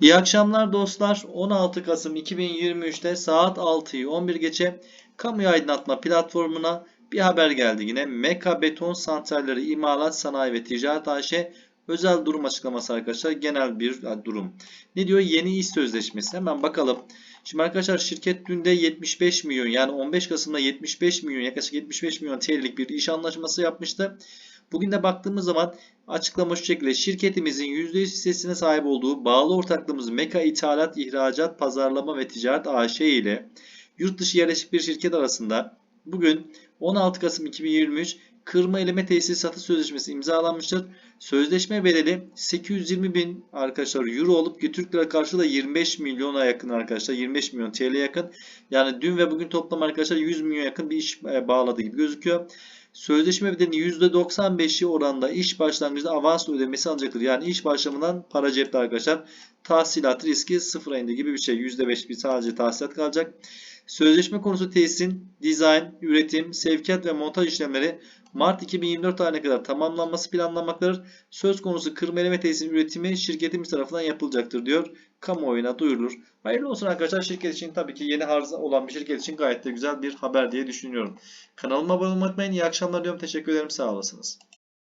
İyi akşamlar dostlar. 16 Kasım 2023'te saat 6'yı 11 geçe kamuya aydınlatma platformuna bir haber geldi yine. Meka Beton Santralleri İmalat Sanayi ve Ticaret AŞ özel durum açıklaması arkadaşlar. Genel bir durum. Ne diyor? Yeni iş sözleşmesi. Hemen bakalım. Şimdi arkadaşlar şirket dün de 75 milyon yani 15 Kasım'da 75 milyon yaklaşık 75 milyon TL'lik bir iş anlaşması yapmıştı. Bugün de baktığımız zaman açıklama şu şekilde şirketimizin %100 hissesine sahip olduğu bağlı ortaklığımız Meka İthalat, İhracat, Pazarlama ve Ticaret AŞ ile yurt dışı yerleşik bir şirket arasında bugün 16 Kasım 2023 kırma eleme tesis satış sözleşmesi imzalanmıştır. Sözleşme bedeli 820 bin arkadaşlar euro olup ki Türk lira karşılığı da 25 milyona yakın arkadaşlar 25 milyon TL yakın. Yani dün ve bugün toplam arkadaşlar 100 milyon yakın bir iş e, bağladı gibi gözüküyor. Sözleşme bedelinin %95'i oranda iş başlangıcında avans ödemesi alacaktır. Yani iş başlamından para cepte arkadaşlar. Tahsilat riski sıfıra indi gibi bir şey. %5 bir sadece tahsilat kalacak. Sözleşme konusu tesisin dizayn, üretim, sevkiyat ve montaj işlemleri Mart 2024 tarihine kadar tamamlanması planlanmaktadır. Söz konusu kırma eleme tesisinin üretimi şirketimiz tarafından yapılacaktır diyor. Kamuoyuna duyurulur. Hayırlı olsun arkadaşlar. Şirket için tabii ki yeni arıza olan bir şirket için gayet de güzel bir haber diye düşünüyorum. Kanalıma abone olmayı unutmayın. İyi akşamlar diyorum. Teşekkür ederim. Sağ olasınız.